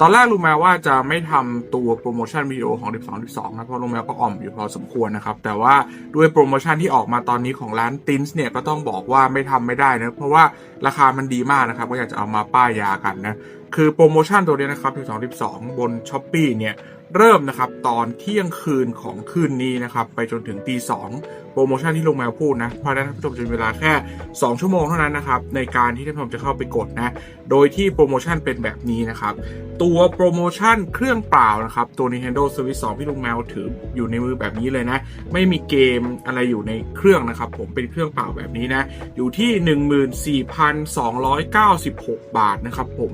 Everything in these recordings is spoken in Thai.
ตอนแรกลุงแมวว่าจะไม่ทำตัวโปรโมชั่นวิดีโอของ 12 12 นะเพราะลุงแมวก็อ่อมอยู่พอสมควรนะครับ แต่ว่าด้วยโปรโมชั่นที่ออกมาตอนนี้ของร้านตินส์เนี่ยก็ต้องบอกว่าไม่ทำไม่ได้นะ เพราะว่าราคามันดีมากนะครับ ก็อยากจะเอามาป้ายยากันนะ คือโปรโมชั่นตัวนี้นะครับ12 12 บน s h อ p e e เนี่ย เริ่มนะครับตอนเที่ยงคืนของคืนนี้นะครับ ไปจนถึงตีสองโปรโมชั่นที่ลุงแมวพูดนะ เพราะนั้นท่านผู้ชมจะมีเวลาแค่ 2 ชั่วโมงเท่านั้นนะครับ ในการที่ท่านผู้ชมจะเข้าไปกดนะ โดยที่โปรโมชั่นเป็นแบบนี้นะครับ ตัวโปรโมชั่นเครื่องเปล่านะครับ ตัว Nintendo Switch 2ที่ลุงแมวถืออยู่ในมือแบบนี้เลยนะ ไม่มีเกมอะไรอยู่ในเครื่องนะครับ ผมเป็นเครื่องเปล่าแบบนี้นะ อยู่ที่ 14,296 บาทนะครับผม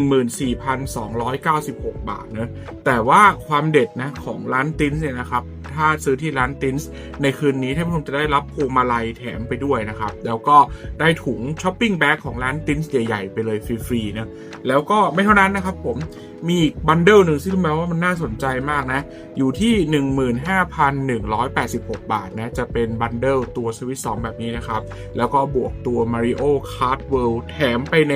14,296 บาทนะแต่ว่าความเด็ดนะของร้านตินส์เนี่ยนะครับ ถ้าซื้อที่ร้านตินส์ในคืนนี้ท่านผู้ชมจะได้รับพวงมาลัยแถมไปด้วยนะครับ แล้วก็ได้ถุงช้อปปิ้งแบ็กของร้านตินส์ใหญ่ๆ ไปเลยฟรีๆนะแล้วก็ไม่เท่านั้นนะครับผมมีอีกบันเดิลหนึ่งซึ่งแม้ว่ามันน่าสนใจมากนะ อยู่ที่ 15,186 บาทนะ จะเป็นบันเดิลตัวสวิต2แบบนี้นะครับ แล้วก็บวกตัว Mario Kart World แถมไปใน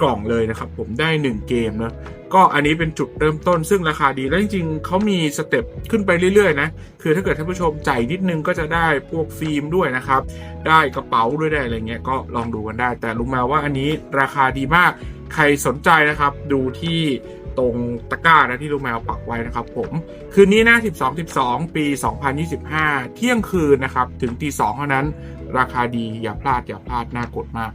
กล่องเลยนะครับผมได้ 1 เกมนะก็อันนี้เป็นจุดเริ่มต้นซึ่งราคาดีแล้วจริงๆเขามีสเต็ปขึ้นไปเรื่อยๆนะคือถ้าเกิดท่านผู้ชมจ่ายนิดนึงก็จะได้พวกฟิล์มด้วยนะครับ ได้กระเป๋าด้วยได้อะไรเงี้ยก็ลองดูกันได้ แต่ลุงแมวว่าอันนี้ราคาดีมากใครสนใจนะครับ ดูที่ตรงตะกร้านะที่ลุงแมวปักไว้นะครับผม คืนนี้นะ 12 12 ปี 2025 เที่ยงคืนนะครับ ถึงตี2เท่านั้น ราคาดีอย่าพลาดอย่าพลาดน่ากดมาก